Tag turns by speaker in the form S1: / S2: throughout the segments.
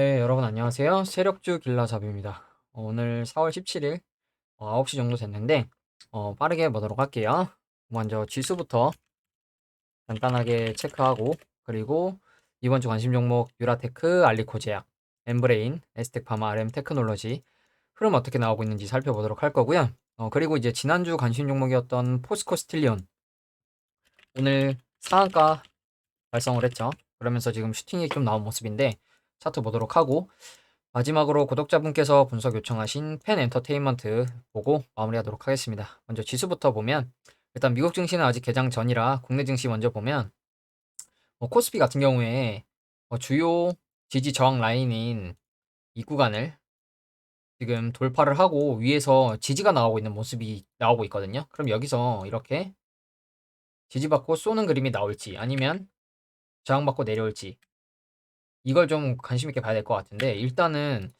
S1: 네, 여러분 안녕하세요. 세력주 길라잡입니다. 어, 오늘 4월 17일 어, 9시 정도 됐는데 어, 빠르게 보도록 할게요. 먼저 지수부터 간단하게 체크하고 그리고 이번 주 관심 종목 유라테크, 알리코제약, 엠브레인, 에스텍파마, RM 테크놀로지 흐름 어떻게 나오고 있는지 살펴보도록 할 거고요. 어, 그리고 이제 지난주 관심 종목이었던 포스코 스틸리온 오늘 상한가 발성을 했죠. 그러면서 지금 슈팅이 좀 나온 모습인데 차트 보도록 하고 마지막으로 구독자분께서 분석 요청하신 펜 엔터테인먼트 보고 마무리하도록 하겠습니다. 먼저 지수부터 보면 일단 미국 증시는 아직 개장 전이라 국내 증시 먼저 보면 뭐 코스피 같은 경우에 뭐 주요 지지 저항 라인인 이 구간을 지금 돌파를 하고 위에서 지지가 나오고 있는 모습이 나오고 있거든요. 그럼 여기서 이렇게 지지받고 쏘는 그림이 나올지 아니면 저항받고 내려올지 이걸 좀 관심 있게 봐야 될 것 같은데 일단은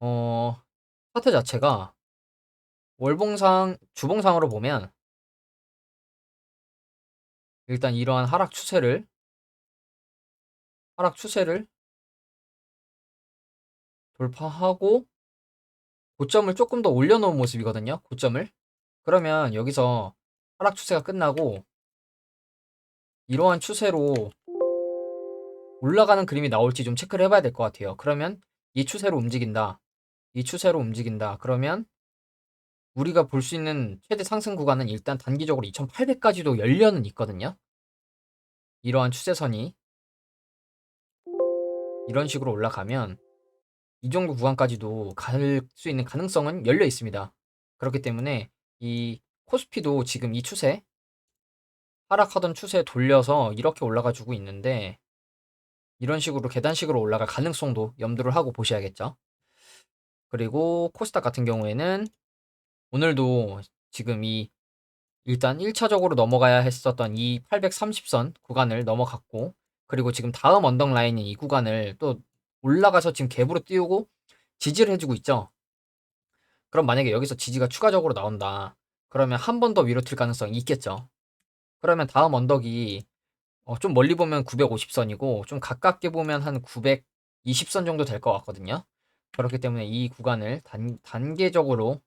S1: 어 차트 자체가 월봉상 주봉상으로 보면 일단 이러한 하락 추세를 하락 추세를 돌파하고 고점을 조금 더 올려놓은 모습이거든요. 고점을 그러면 여기서 하락 추세가 끝나고 이러한 추세로 올라가는 그림이 나올지 좀 체크를 해봐야 될 것 같아요. 그러면 이 추세로 움직인다. 이 추세로 움직인다. 그러면 우리가 볼 수 있는 최대 상승 구간은 일단 단기적으로 2800까지도 열려는 있거든요. 이러한 추세선이 이런 식으로 올라가면 이 정도 구간까지도 갈 수 있는 가능성은 열려 있습니다. 그렇기 때문에 이 코스피도 지금 이 추세 하락하던 추세에 돌려서 이렇게 올라가 주고 있는데 이런 식으로 계단식으로 올라갈 가능성도 염두를 하고 보셔야겠죠. 그리고 코스닥 같은 경우에는 오늘도 지금 이 일단 1차적으로 넘어가야 했었던 이 830선 구간을 넘어갔고 그리고 지금 다음 언덕 라인인 이 구간을 또 올라가서 지금 갭으로 띄우고 지지를 해주고 있죠. 그럼 만약에 여기서 지지가 추가적으로 나온다. 그러면 한 번 더 위로 튈 가능성이 있겠죠. 그러면 다음 언덕이 어, 좀 멀리 보면 950선이고 좀 가깝게 보면 한 920선 정도 될 것 같거든요. 그렇기 때문에 이 구간을 단, 단계적으로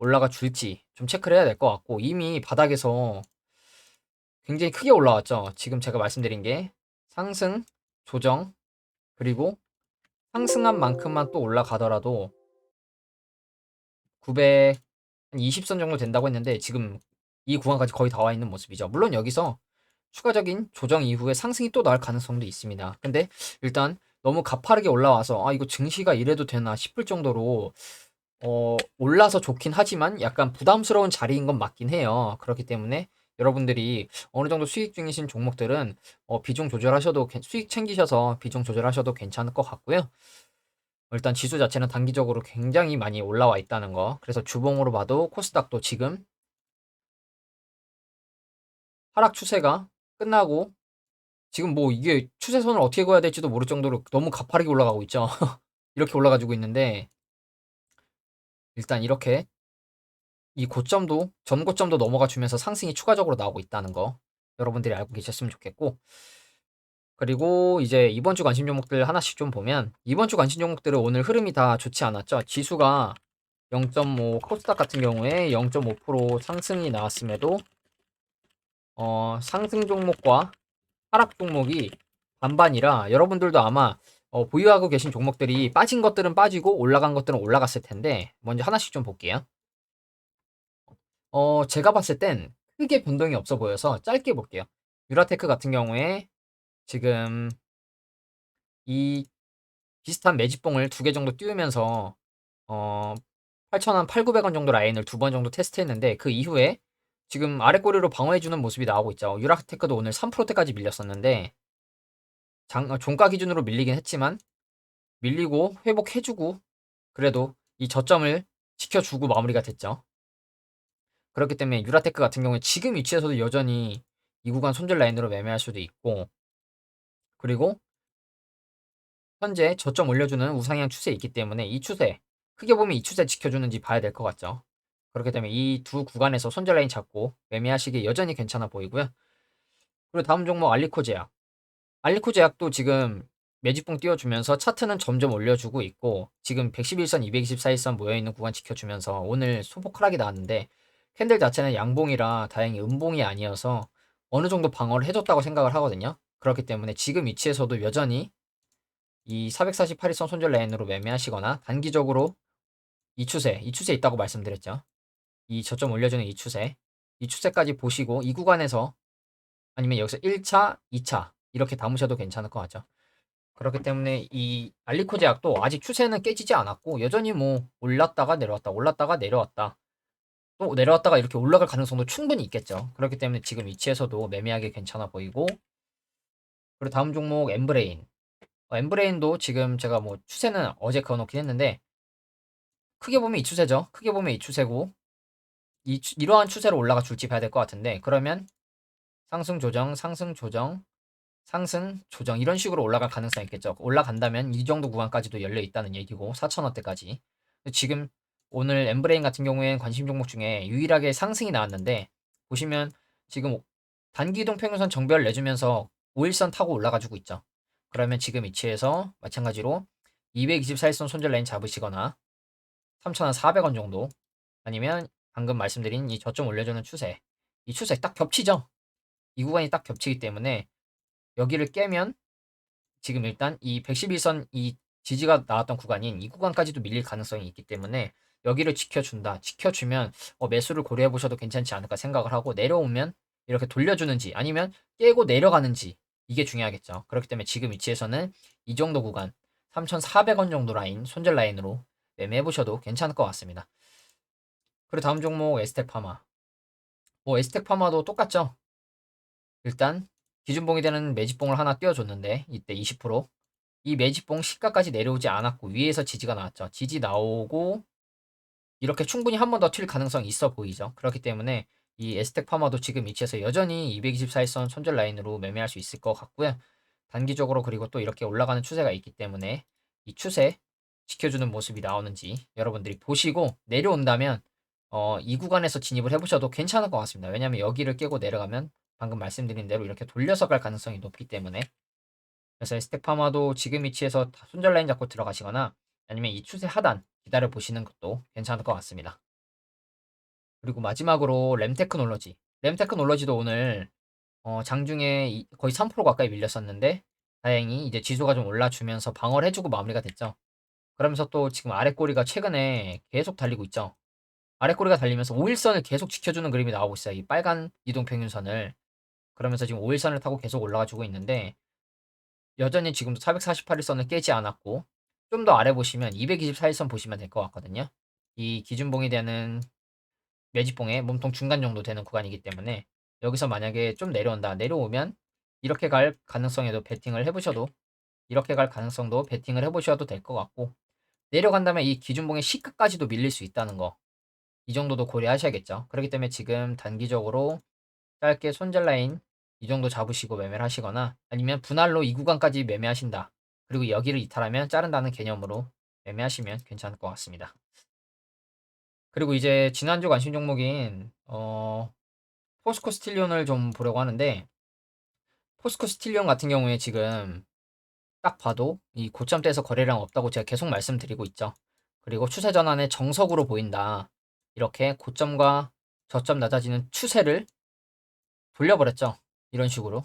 S1: 올라가 줄지 좀 체크를 해야 될 것 같고 이미 바닥에서 굉장히 크게 올라왔죠. 지금 제가 말씀드린 게 상승, 조정, 그리고 상승한 만큼만 또 올라가더라도 920선 정도 된다고 했는데 지금 이 구간까지 거의 다 와 있는 모습이죠. 물론 여기서 추가적인 조정 이후에 상승이 또 나올 가능성도 있습니다. 근데 일단 너무 가파르게 올라와서 아 이거 증시가 이래도 되나 싶을 정도로 어 올라서 좋긴 하지만 약간 부담스러운 자리인 건 맞긴 해요. 그렇기 때문에 여러분들이 어느 정도 수익 중이신 종목들은 어 비중 조절하셔도 수익 챙기셔서 비중 조절하셔도 괜찮을 것 같고요. 일단 지수 자체는 단기적으로 굉장히 많이 올라와 있다는 거. 그래서 주봉으로 봐도 코스닥도 지금 하락 추세가 끝나고 지금 뭐 이게 추세선을 어떻게 그어야 될지도 모를 정도로 너무 가파르게 올라가고 있죠. 이렇게 올라가지고 있는데 일단 이렇게 이 고점도 전고점도 넘어가 주면서 상승이 추가적으로 나오고 있다는 거 여러분들이 알고 계셨으면 좋겠고 그리고 이제 이번 주 관심 종목들 하나씩 좀 보면 이번 주 관심 종목들은 오늘 흐름이 다 좋지 않았죠. 지수가 0.5 코스닥 같은 경우에 0.5% 상승이 나왔음에도 어, 상승 종목과 하락 종목이 반반이라 여러분들도 아마 어, 보유하고 계신 종목들이 빠진 것들은 빠지고 올라간 것들은 올라갔을 텐데 먼저 하나씩 좀 볼게요. 어, 제가 봤을 땐 크게 변동이 없어 보여서 짧게 볼게요. 유라테크 같은 경우에 지금 이 비슷한 매집봉을 두 개 정도 띄우면서 어, 8,000원, 8,900원 정도 라인을 두 번 정도 테스트했는데 그 이후에 지금 아래 꼬리로 방어해주는 모습이 나오고 있죠. 유라테크도 오늘 3%대까지 밀렸었는데 장, 어, 종가 기준으로 밀리긴 했지만 밀리고 회복해주고 그래도 이 저점을 지켜주고 마무리가 됐죠. 그렇기 때문에 유라테크 같은 경우에 지금 위치에서도 여전히 이 구간 손절 라인으로 매매할 수도 있고 그리고 현재 저점 올려주는 우상향 추세에 있기 때문에 이 추세 크게 보면 이 추세 지켜주는지 봐야 될 것 같죠. 그렇기 때문에 이 두 구간에서 손절 라인 잡고 매매하시기 여전히 괜찮아 보이고요. 그리고 다음 종목 알리코 제약. 알리코 제약도 지금 매집봉 띄워주면서 차트는 점점 올려주고 있고 지금 111선, 224일선 모여있는 구간 지켜주면서 오늘 소폭 하락이 나왔는데 캔들 자체는 양봉이라 다행히 음봉이 아니어서 어느 정도 방어를 해줬다고 생각을 하거든요. 그렇기 때문에 지금 위치에서도 여전히 이 448일선 손절 라인으로 매매하시거나 단기적으로 이 추세, 이 추세 있다고 말씀드렸죠. 이 저점 올려주는 이 추세, 이 추세까지 보시고 이 구간에서 아니면 여기서 1차, 2차 이렇게 담으셔도 괜찮을 것 같죠. 그렇기 때문에 이 알리코 제약도 아직 추세는 깨지지 않았고 여전히 뭐 올랐다가 내려왔다, 올랐다가 내려왔다. 또 내려왔다가 이렇게 올라갈 가능성도 충분히 있겠죠. 그렇기 때문에 지금 위치에서도 매매하기 괜찮아 보이고 그리고 다음 종목 엠브레인. 어, 엠브레인도 지금 제가 뭐 추세는 어제 그어놓긴 했는데 크게 보면 이 추세죠. 크게 보면 이 추세고 이 추- 이러한 추세로 올라가 줄지 봐야 될 것 같은데 그러면 상승 조정, 상승 조정, 상승 조정 이런 식으로 올라갈 가능성이 있겠죠. 올라간다면 이 정도 구간까지도 열려 있다는 얘기고 4천원대까지. 지금 오늘 엠브레인 같은 경우엔 관심 종목 중에 유일하게 상승이 나왔는데 보시면 지금 단기 이동 평균선 정배를 내주면서 5일선 타고 올라가지고 있죠. 그러면 지금 위치에서 마찬가지로 224일선 손절 라인 잡으시거나 3,400원 정도 아니면 방금 말씀드린 이 저점 올려주는 추세 이 추세 딱 겹치죠. 이 구간이 딱 겹치기 때문에 여기를 깨면 지금 일단 이 111선 이 지지가 나왔던 구간인 이 구간까지도 밀릴 가능성이 있기 때문에 여기를 지켜준다. 지켜주면 어, 매수를 고려해 보셔도 괜찮지 않을까 생각을 하고 내려오면 이렇게 돌려주는지 아니면 깨고 내려가는지 이게 중요하겠죠. 그렇기 때문에 지금 위치에서는 이 정도 구간 3,400원 정도 라인 손절 라인으로 매매해 보셔도 괜찮을 것 같습니다. 그리고 다음 종목 에스텍 파마. 뭐 에스텍 파마도 똑같죠. 일단 기준봉이 되는 매집봉을 하나 띄워줬는데 이때 20%. 이 매집봉 시가까지 내려오지 않았고 위에서 지지가 나왔죠. 지지 나오고 이렇게 충분히 한 번 더 튈 가능성이 있어 보이죠. 그렇기 때문에 이 에스텍 파마도 지금 위치에서 여전히 224일선 손절 라인으로 매매할 수 있을 것 같고요. 단기적으로 그리고 또 이렇게 올라가는 추세가 있기 때문에 이 추세 지켜주는 모습이 나오는지 여러분들이 보시고 내려온다면 어, 이 구간에서 진입을 해보셔도 괜찮을 것 같습니다. 왜냐하면 여기를 깨고 내려가면 방금 말씀드린 대로 이렇게 돌려서 갈 가능성이 높기 때문에 그래서 스택 파마도 지금 위치에서 손절 라인 잡고 들어가시거나 아니면 이 추세 하단 기다려 보시는 것도 괜찮을 것 같습니다. 그리고 마지막으로 램테크놀로지. 램테크놀로지도 오늘 어, 장중에 거의 3% 가까이 밀렸었는데 다행히 이제 지수가 좀 올라주면서 방어를 해주고 마무리가 됐죠. 그러면서 또 지금 아래 꼬리가 최근에 계속 달리고 있죠. 아래 꼬리가 달리면서 5일선을 계속 지켜주는 그림이 나오고 있어요. 이 빨간 이동평균선을. 그러면서 지금 5일선을 타고 계속 올라가 주고 있는데 여전히 지금도 448일선을 깨지 않았고 좀 더 아래 보시면 224일선 보시면 될 것 같거든요. 이 기준봉이 되는 매집봉의 몸통 중간 정도 되는 구간이기 때문에 여기서 만약에 좀 내려온다. 내려오면 이렇게 갈 가능성에도 베팅을 해보셔도 이렇게 갈 가능성도 베팅을 해보셔도 될 것 같고 내려간다면 이 기준봉의 시가까지도 밀릴 수 있다는 거. 이 정도도 고려하셔야겠죠. 그렇기 때문에 지금 단기적으로 짧게 손절 라인 이 정도 잡으시고 매매를 하시거나 아니면 분할로 이 구간까지 매매하신다. 그리고 여기를 이탈하면 자른다는 개념으로 매매하시면 괜찮을 것 같습니다. 그리고 이제 지난주 관심 종목인 어, 포스코 스틸리온을 좀 보려고 하는데 포스코 스틸리온 같은 경우에 지금 딱 봐도 이 고점대에서 거래량 없다고 제가 계속 말씀드리고 있죠. 그리고 추세 전환의 정석으로 보인다. 이렇게 고점과 저점 낮아지는 추세를 돌려버렸죠. 이런 식으로.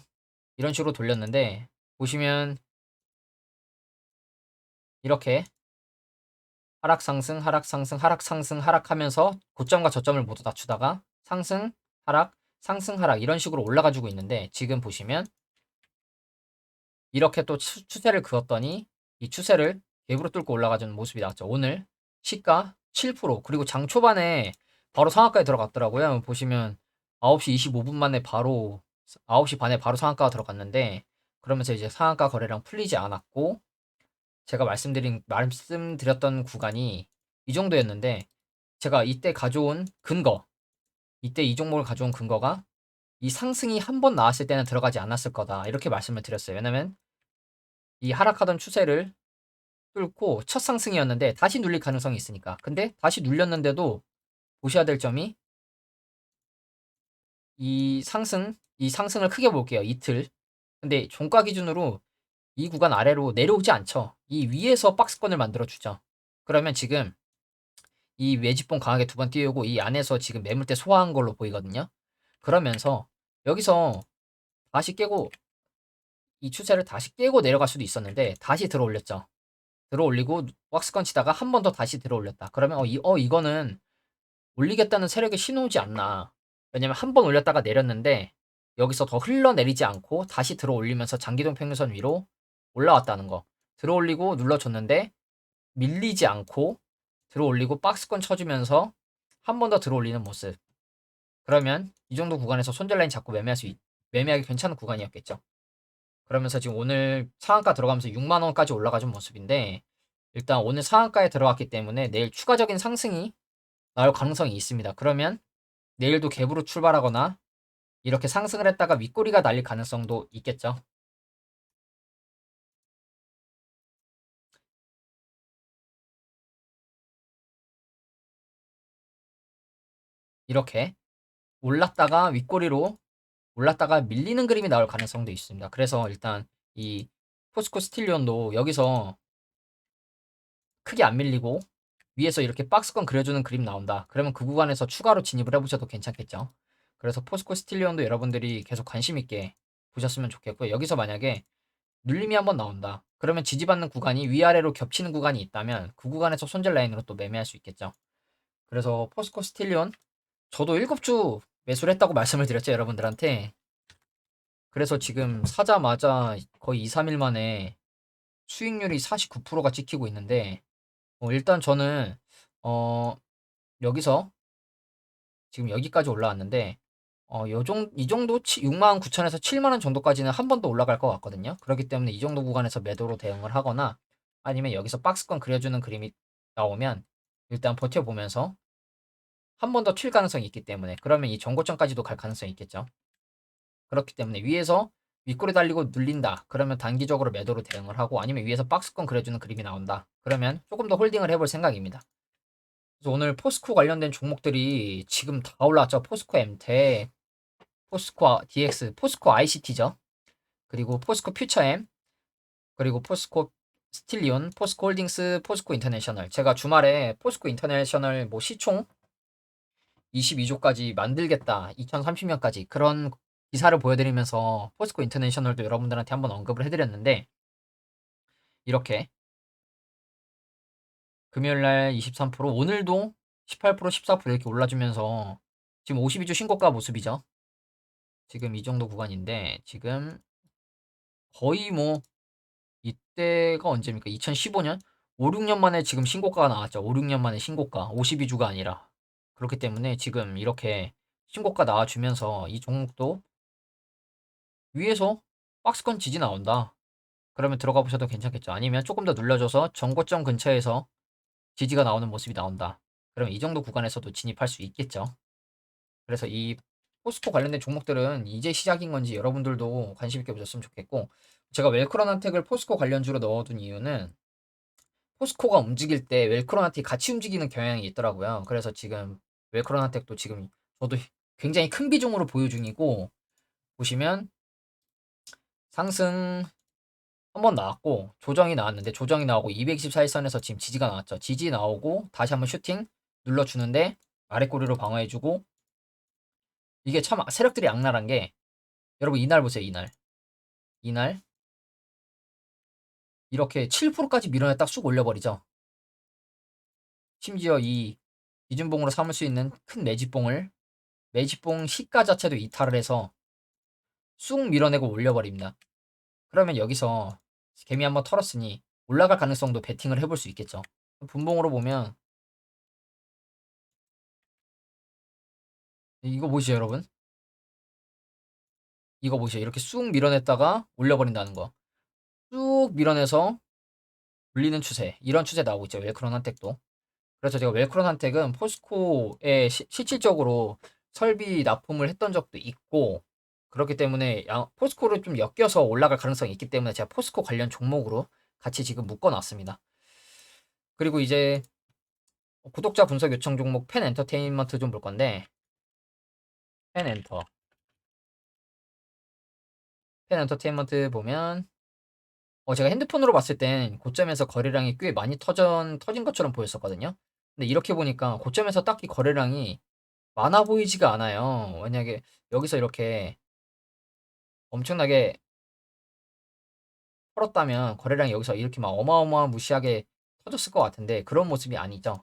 S1: 이런 식으로 돌렸는데 보시면 이렇게 하락 상승 하락 상승 하락 상승 하락하면서 고점과 저점을 모두 낮추다가 상승 하락 상승 하락 이런 식으로 올라가 주고 있는데 지금 보시면 이렇게 또 추, 추세를 그었더니 이 추세를 갭으로 뚫고 올라가주는 모습이 나왔죠. 오늘 시가 7% 그리고 장 초반에 바로 상한가에 들어갔더라고요. 보시면 9시 25분 만에 바로 9시 반에 바로 상한가가 들어갔는데 그러면서 이제 상한가 거래량 풀리지 않았고 제가 말씀드린 말씀드렸던 구간이 이 정도였는데 제가 이때 가져온 근거 이때 이 종목을 가져온 근거가 이 상승이 한 번 나왔을 때는 들어가지 않았을 거다 이렇게 말씀을 드렸어요. 왜냐면 이 하락하던 추세를 뚫고 첫 상승이었는데 다시 눌릴 가능성이 있으니까. 근데 다시 눌렸는데도 보셔야 될 점이 이 상승, 이 상승을 크게 볼게요. 이틀. 근데 종가 기준으로 이 구간 아래로 내려오지 않죠. 이 위에서 박스권을 만들어 주죠. 그러면 지금 이 외집봉 강하게 두 번 띄우고 이 안에서 지금 매물대 소화한 걸로 보이거든요. 그러면서 여기서 다시 깨고 이 추세를 다시 깨고 내려갈 수도 있었는데 다시 들어 올렸죠. 들어 올리고 박스권 치다가 한 번 더 다시 들어 올렸다. 그러면 어, 이, 어 이거는 올리겠다는 세력의 신호지 않나. 왜냐면 한 번 올렸다가 내렸는데 여기서 더 흘러내리지 않고 다시 들어 올리면서 장기동 평균선 위로 올라왔다는 거. 들어 올리고 눌러줬는데 밀리지 않고 들어 올리고 박스권 쳐주면서 한 번 더 들어 올리는 모습. 그러면 이 정도 구간에서 손절 라인 잡고 매매할 수 있, 매매하기 괜찮은 구간이었겠죠. 그러면서 지금 오늘 상한가 들어가면서 6만 원까지 올라가준 모습인데 일단 오늘 상한가에 들어갔기 때문에 내일 추가적인 상승이 나올 가능성이 있습니다. 그러면 내일도 갭으로 출발하거나 이렇게 상승을 했다가 윗꼬리가 날릴 가능성도 있겠죠. 이렇게 올랐다가 윗꼬리로 올랐다가 밀리는 그림이 나올 가능성도 있습니다. 그래서 일단 이 포스코 스틸리온도 여기서 크게 안 밀리고 위에서 이렇게 박스권 그려주는 그림 나온다. 그러면 그 구간에서 추가로 진입을 해보셔도 괜찮겠죠. 그래서 포스코 스틸리온도 여러분들이 계속 관심 있게 보셨으면 좋겠고요. 여기서 만약에 눌림이 한번 나온다. 그러면 지지받는 구간이 위아래로 겹치는 구간이 있다면 그 구간에서 손절 라인으로 또 매매할 수 있겠죠. 그래서 포스코 스틸리온 저도 7주 매수를 했다고 말씀을 드렸죠, 여러분들한테. 그래서 지금 사자마자 거의 2, 3일 만에 수익률이 49%가 찍히고 있는데 어, 일단 저는 어, 여기서 지금 여기까지 올라왔는데 어, 요 정, 이 정도 6만 9천에서 7만 원 정도까지는 한 번 더 올라갈 것 같거든요. 그렇기 때문에 이 정도 구간에서 매도로 대응을 하거나 아니면 여기서 박스권 그려주는 그림이 나오면 일단 버텨보면서 한 번 더 튈 가능성이 있기 때문에 그러면 이 정고점까지도 갈 가능성이 있겠죠. 그렇기 때문에 위에서 윗골에 달리고 눌린다. 그러면 단기적으로 매도로 대응을 하고 아니면 위에서 박스권 그려주는 그림이 나온다. 그러면 조금 더 홀딩을 해볼 생각입니다. 그래서 오늘 포스코 관련된 종목들이 지금 다 올라왔죠. 포스코 엠텍, 포스코 DX, 포스코 ICT죠. 그리고 포스코 퓨처엠, 그리고 포스코 스틸리온, 포스코 홀딩스, 포스코 인터내셔널. 제가 주말에 포스코 인터내셔널 뭐 시총 22조까지 만들겠다. 2030년까지 그런 기사를 보여드리면서 포스코 인터내셔널도 여러분들한테 한번 언급을 해드렸는데 이렇게 금요일날 23% 오늘도 18% 14% 이렇게 올라주면서 지금 52주 신고가 모습이죠. 지금 이 정도 구간인데 지금 거의 뭐 이때가 언제입니까? 2015년? 5, 6년 만에 지금 신고가가 나왔죠. 5, 6년 만에 신고가 52주가 아니라 그렇기 때문에 지금 이렇게 신고가 나와주면서 이 종목도 위에서 박스권 지지 나온다. 그러면 들어가 보셔도 괜찮겠죠. 아니면 조금 더 눌려줘서 정고점 근처에서 지지가 나오는 모습이 나온다. 그러면 이 정도 구간에서도 진입할 수 있겠죠. 그래서 이 포스코 관련된 종목들은 이제 시작인 건지 여러분들도 관심 있게 보셨으면 좋겠고 제가 웰크론한텍을 포스코 관련주로 넣어둔 이유는 포스코가 움직일 때 웰크론한텍이 같이 움직이는 경향이 있더라고요. 그래서 지금 웰크론한텍도 지금 저도 굉장히 큰 비중으로 보유 중이고 보시면 상승 한번 나왔고 조정이 나왔는데 조정이 나오고 224일선에서 지금 지지가 나왔죠. 지지 나오고 다시 한번 슈팅 눌러주는데 아래 꼬리로 방어해주고 이게 참 세력들이 악랄한 게 여러분 이날 보세요 이날 이날 이렇게 7%까지 밀어내 딱 쑥 올려버리죠. 심지어 이 이준봉으로 삼을 수 있는 큰 매집봉을 매집봉 시가 자체도 이탈을 해서 쑥 밀어내고 올려버립니다. 그러면 여기서 개미 한번 털었으니 올라갈 가능성도 베팅을 해볼 수 있겠죠. 분봉으로 보면 이거 보시죠 여러분. 이거 보시죠. 이렇게 쑥 밀어냈다가 올려버린다는 거. 쑥 밀어내서 올리는 추세. 이런 추세 나오고 있죠. 웰크론 한택도. 그래서 제가 웰크론 한택은 포스코에 시, 실질적으로 설비 납품을 했던 적도 있고 그렇기 때문에 양, 포스코를 좀 엮여서 올라갈 가능성이 있기 때문에 제가 포스코 관련 종목으로 같이 지금 묶어놨습니다. 그리고 이제 구독자 분석 요청 종목 펜 엔터테인먼트 좀 볼 건데 펜 엔터 펜 엔터테인먼트 보면 어 제가 핸드폰으로 봤을 땐 고점에서 거래량이 꽤 많이 터전 터진 것처럼 보였었거든요. 근데 이렇게 보니까 고점에서 딱히 거래량이 많아 보이지가 않아요. 만약에 여기서 이렇게 엄청나게 털었다면 거래량이 여기서 이렇게 막 어마어마한 무시하게 터졌을 것 같은데 그런 모습이 아니죠.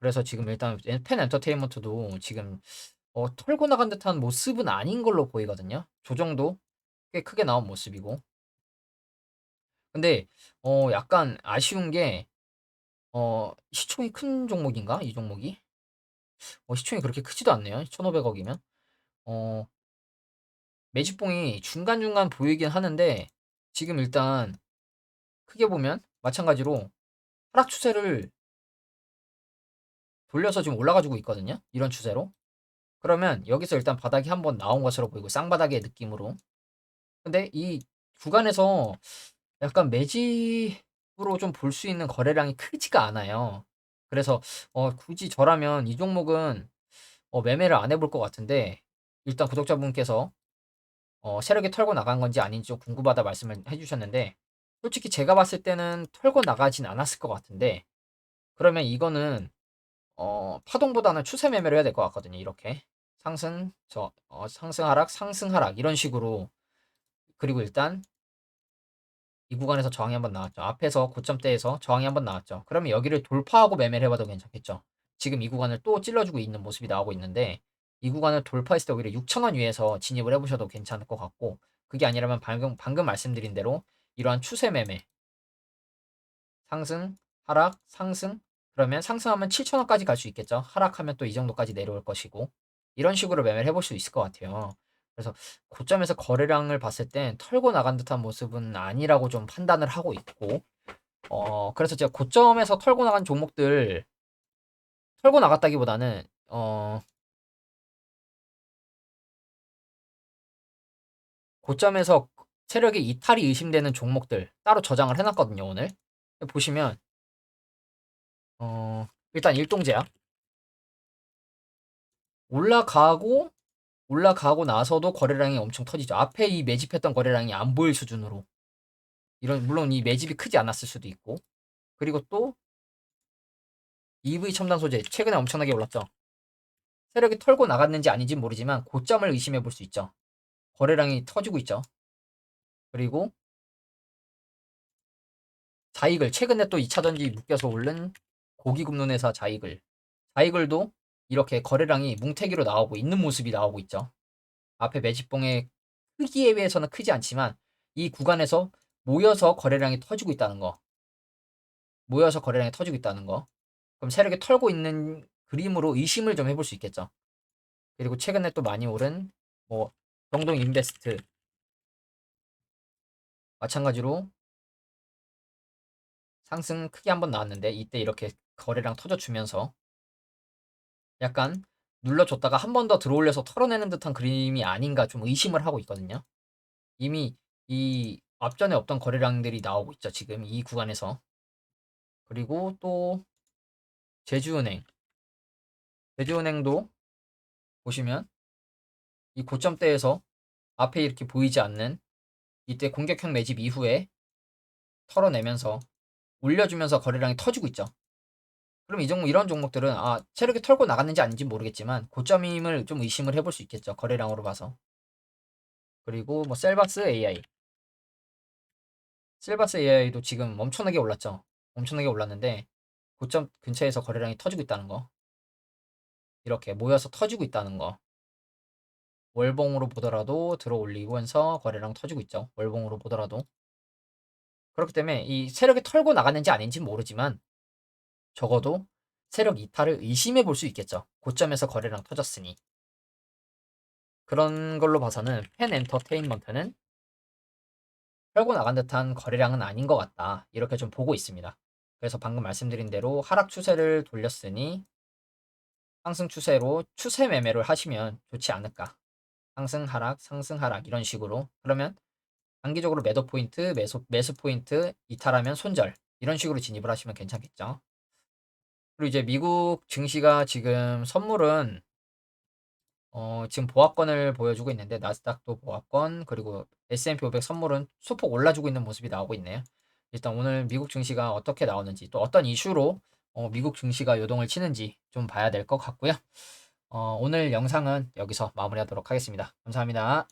S1: 그래서 지금 일단 엔펜 엔터테인먼트도 지금 어 털고 나간 듯한 모습은 아닌 걸로 보이거든요. 조정도 꽤 크게 나온 모습이고. 근데 어 약간 아쉬운 게 어 시총이 큰 종목인가? 이 종목이? 어 시총이 그렇게 크지도 않네요. 1,500 억이면. 어 매집봉이 중간중간 보이긴 하는데 지금 일단 크게 보면 마찬가지로 하락 추세를 돌려서 지금 올라가 주고 있거든요. 이런 추세로. 그러면 여기서 일단 바닥이 한번 나온 것으로 보이고 쌍바닥의 느낌으로. 근데 이 구간에서 약간 매 집으로 좀 볼 수 있는 거래량이 크지가 않아요. 그래서 어 굳이 저라면 이 종목은 어 매매를 안 해볼 것 같은데 일단 구독자분께서 어 세력이 털고 나간 건지 아닌지 좀 궁금하다 말씀을 해 주셨는데 솔직히 제가 봤을 때는 털고 나가진 않았을 것 같은데 그러면 이거는 어 파동보다는 추세 매매를 해야 될 것 같거든요 이렇게. 상승 저 어 상승 하락, 상승 하락 이런 식으로 그리고 일단 이 구간에서 저항이 한번 나왔죠. 앞에서 고점대에서 저항이 한번 나왔죠. 그러면 여기를 돌파하고 매매를 해봐도 괜찮겠죠. 지금 이 구간을 또 찔러주고 있는 모습이 나오고 있는데 이 구간을 돌파했을 때 오히려 6천원 위에서 진입을 해보셔도 괜찮을 것 같고 그게 아니라면 방금 방금 말씀드린 대로 이러한 추세 매매 상승 하락 상승 그러면 상승하면 7천원까지 갈 수 있겠죠. 하락하면 또 이 정도까지 내려올 것이고 이런 식으로 매매를 해볼 수 있을 것 같아요. 그래서 고점에서 거래량을 봤을 땐 털고 나간 듯한 모습은 아니라고 좀 판단을 하고 있고 어 그래서 제가 고점에서 털고 나간 종목들 털고 나갔다기보다는 어 고점에서 세력의 이탈이 의심되는 종목들 따로 저장을 해 놨거든요, 오늘. 보시면 어 일단 일동제약 올라가고 올라가고 나서도 거래량이 엄청 터지죠. 앞에 이 매집했던 거래량이 안 보일 수준으로. 이런 물론 이 매집이 크지 않았을 수도 있고. 그리고 또 EV 첨단 소재 최근에 엄청나게 올랐죠. 세력이 털고 나갔는지 아닌지 모르지만 고점을 의심해 볼 수 있죠. 거래량이 터지고 있죠. 그리고 자이글 최근에 또 2차전지 묶여서 오른 고기 굽는 회사 자이글. 자이글도 이렇게 거래량이 뭉태기로 나오고 있는 모습이 나오고 있죠. 앞에 매집봉의 크기에 비해서는 크지 않지만 이 구간에서 모여서 거래량이 터지고 있다는 거. 모여서 거래량이 터지고 있다는 거. 그럼 세력이 털고 있는 그림으로 의심을 좀 해볼 수 있겠죠. 그리고 최근에 또 많이 오른 뭐 경동 인베스트 마찬가지로 상승 크게 한번 나왔는데 이때 이렇게 거래량 터져주면서 약간 눌러줬다가 한 번 더 들어올려서 털어내는 듯한 그림이 아닌가 좀 의심을 하고 있거든요. 이미 이 앞전에 없던 거래량들이 나오고 있죠. 지금 이 구간에서. 그리고 또 제주은행. 제주은행도 보시면 이 고점대에서 앞에 이렇게 보이지 않는 이때 공격형 매집 이후에 털어내면서 올려주면서 거래량이 터지고 있죠. 그럼 이 종목 이런 종목들은 아 체력이 털고 나갔는지 아닌지 모르겠지만 고점임을 좀 의심을 해볼 수 있겠죠. 거래량으로 봐서. 그리고 뭐 셀바스 AI. 셀바스 AI도 지금 엄청나게 올랐죠. 엄청나게 올랐는데 고점 근처에서 거래량이 터지고 있다는 거. 이렇게 모여서 터지고 있다는 거. 월봉으로 보더라도 들어 올리면서 거래량 터지고 있죠. 월봉으로 보더라도. 그렇기 때문에 이 세력이 털고 나갔는지 아닌지 모르지만 적어도 세력 이탈을 의심해 볼 수 있겠죠. 고점에서 거래량 터졌으니. 그런 걸로 봐서는 팬 엔터테인먼트는 털고 나간 듯한 거래량은 아닌 것 같다. 이렇게 좀 보고 있습니다. 그래서 방금 말씀드린 대로 하락 추세를 돌렸으니 상승 추세로 추세 매매를 하시면 좋지 않을까. 상승 하락, 상승 하락 이런 식으로. 그러면 단기적으로 매도 포인트, 매수, 매수 포인트, 이탈하면 손절 이런 식으로 진입을 하시면 괜찮겠죠. 그리고 이제 미국 증시가 지금 선물은 어, 지금 보합권을 보여주고 있는데 나스닥도 보합권 그리고 S&P 500 선물은 소폭 올라주고 있는 모습이 나오고 있네요. 일단 오늘 미국 증시가 어떻게 나오는지 또 어떤 이슈로 어, 미국 증시가 요동을 치는지 좀 봐야 될 것 같고요. 어, 오늘 영상은 여기서 마무리하도록 하겠습니다. 감사합니다.